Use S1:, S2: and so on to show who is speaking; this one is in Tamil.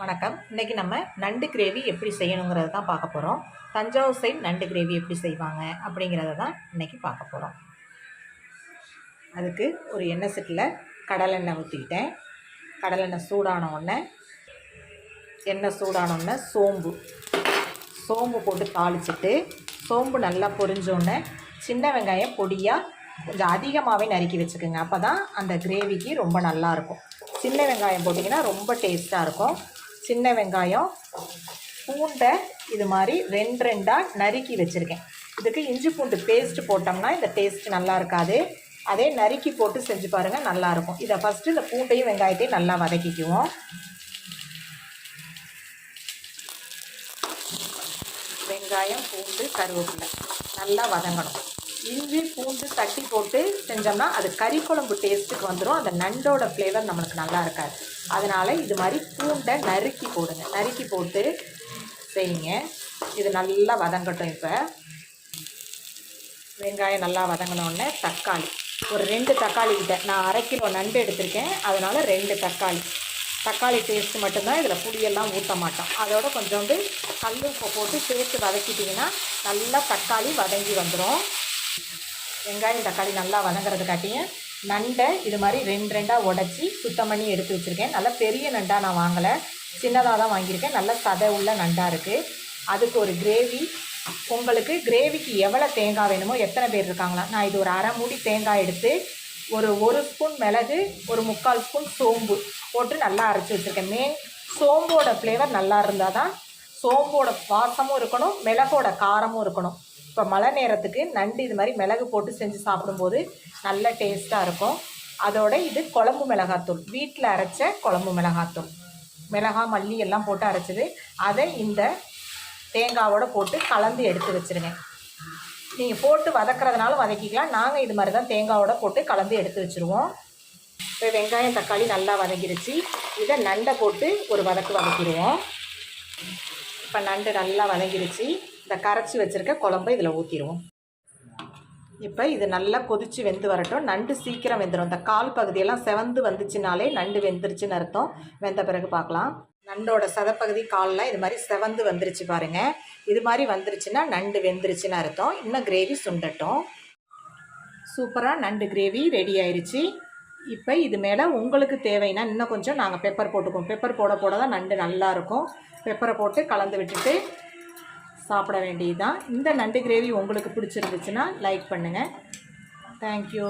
S1: வணக்கம். இன்றைக்கி நம்ம நண்டு கிரேவி எப்படி செய்யணுங்கிறத தான் பார்க்க போகிறோம் தஞ்சாவூர் சைடு நண்டு கிரேவி எப்படி செய்வாங்க அப்படிங்கிறத தான் இன்றைக்கி பார்க்க போகிறோம் அதுக்கு ஒரு எண்ணெய் செட்டில் கடலெண்ணெய் ஊற்றிக்கிட்டேன் கடலெண்ணெய் சூடான உடனே எண்ணெய் சூடான உடனே சோம்பு. சோம்பு போட்டு தாளிச்சிட்டு சோம்பு நல்லா பொரிஞ்சோடனே சின்ன வெங்காயம் பொடியாக கொஞ்சம் அதிகமாகவே நறுக்கி வச்சுக்கோங்க. அப்போ தான் அந்த கிரேவிக்கு ரொம்ப நல்லாயிருக்கும் சின்ன வெங்காயம் போட்டிங்கன்னா ரொம்ப டேஸ்ட்டாக இருக்கும். சின்ன வெங்காயம் பூண்டை இது மாதிரி ரெண்டு ரெண்டாக நறுக்கி வச்சுருக்கேன். இதுக்கு இஞ்சி பூண்டு பேஸ்ட் போட்டோம்னா இந்த டேஸ்ட் நல்லா இருக்காது. அதே நறுக்கி போட்டு செஞ்சு பாருங்கள் நல்லாயிருக்கும் இதை ஃபஸ்ட்டு இந்த பூண்டையும் வெங்காயத்தையும் நல்லா வதக்கிக்குவோம். வெங்காயம் பூண்டு கருவேப்பிலை நல்லா வதங்கணும். இஞ்சி பூண்டு தட்டி போட்டு செஞ்சோம்னா அது கறி குழம்பு டேஸ்ட்டுக்கு வந்துடும் அந்த நண்டோட ஃப்ளேவர் நம்மளுக்கு நல்லா இருக்காது. அதனால் இது மாதிரி பூண்டை நறுக்கி போடுங்க. நறுக்கி போட்டு செய்யுங்க. இது நல்லா வதங்கட்டும் இப்போ. வெங்காயம் நல்லா வதங்கினோடனே தக்காளி. ஒரு ரெண்டு தக்காளி கிட்ட. நான் அரை கிலோ நண்டு எடுத்திருக்கேன். அதனால் ரெண்டு தக்காளி. தக்காளி டேஸ்ட்டு மட்டும்தான் இதில் புளியெல்லாம் ஊற்ற மாட்டோம். அதோட கொஞ்சோண்டு கல் போட்டு சேர்த்து வதக்கிட்டிங்கன்னா நல்லா தக்காளி வதங்கி வந்துடும் வெங்காயம் தக்காளி நல்லா வதங்குறதுக்காட்டியும் நண்டை இது மாதிரி ரெண்டு ரெண்டாக உடச்சி சுத்தம் பண்ணி எடுத்து வச்சுருக்கேன். நல்லா பெரிய நண்டாக நான் வாங்கலை. சின்னதாக தான் வாங்கியிருக்கேன். நல்ல சதை உள்ள நண்டாக இருக்குது அதுக்கு ஒரு கிரேவி உங்களுக்கு கிரேவிக்கு எவ்வளோ தேங்காய் வேணுமோ எத்தனை பேர் இருக்காங்களா? நான் இது ஒரு அரை மூடி தேங்காய் எடுத்து ஒரு ஒரு ஸ்பூன் மிளகு ஒரு முக்கால் ஸ்பூன் சோம்பு போட்டு நல்லா அரைச்சி வச்சுருக்கேன். மெயின் சோம்போட ஃப்ளேவர் நல்லா இருந்தால் தான் சோம்போட வாசமும் இருக்கணும் மிளகோட காரமும் இருக்கணும். இப்போ மழை நேரத்துக்கு நண்டு இது மாதிரி மிளகு போட்டு செஞ்சு சாப்பிடும்போது நல்ல டேஸ்ட்டாக இருக்கும். அதோட இது குழம்பு மிளகாத்தூள். வீட்டில் அரைச்ச குழம்பு மிளகாத்தூள். மிளகா மல்லி எல்லாம் போட்டு அரைச்சது. அதை இந்த தேங்காவோட போட்டு கலந்து எடுத்து வச்சுருங்க. நீங்கள் போட்டு வதக்கிறதுனாலும் வதக்கிக்கலாம். நாங்கள் இது மாதிரி தான் தேங்காவோட போட்டு கலந்து எடுத்து வச்சுருவோம். இப்போ வெங்காயம் தக்காளி நல்லா வதக்கிடுச்சு இதை நண்டை போட்டு ஒரு வதக்கு வதக்கிடுவோம். இப்போ நண்டு நல்லா வதங்கிருச்சு. இந்த கரைச்சி வச்சுருக்க குழம்பு இதில் ஊற்றிடுவோம் இப்போ இது நல்லா கொதித்து வெந்து வரட்டும். நண்டு சீக்கிரம் வெந்துடும் இந்த கால் பகுதியெல்லாம் செவந்து வந்துச்சுனாலே நண்டு வெந்துருச்சுன்னு அர்த்தம். வெந்த பிறகு பார்க்கலாம். நண்டோட சதப்பகுதி கால்லாம் இது மாதிரி செவந்து வந்துருச்சு பாருங்கள் இது மாதிரி வந்துருச்சுன்னா நண்டு வெந்துருச்சுன்னு அர்த்தம். இன்னும் கிரேவி சுண்டட்டும். சூப்பராக நண்டு கிரேவி ரெடி ஆயிடுச்சு இப்போ இது மேலே உங்களுக்கு தேவைன்னா இன்னும் கொஞ்சம் நாங்கள் பெப்பர் போட்டுக்குவோம். பெப்பர் போட போட தான் நண்டு நல்லாயிருக்கும் பெப்பரை போட்டு கலந்து விட்டுட்டு சாப்பிட வேண்டியது தான் இந்த நண்டு கிரேவி உங்களுக்கு பிடிச்சிருந்துச்சுன்னா லைக் பண்ணுங்கள் தேங்க்யூ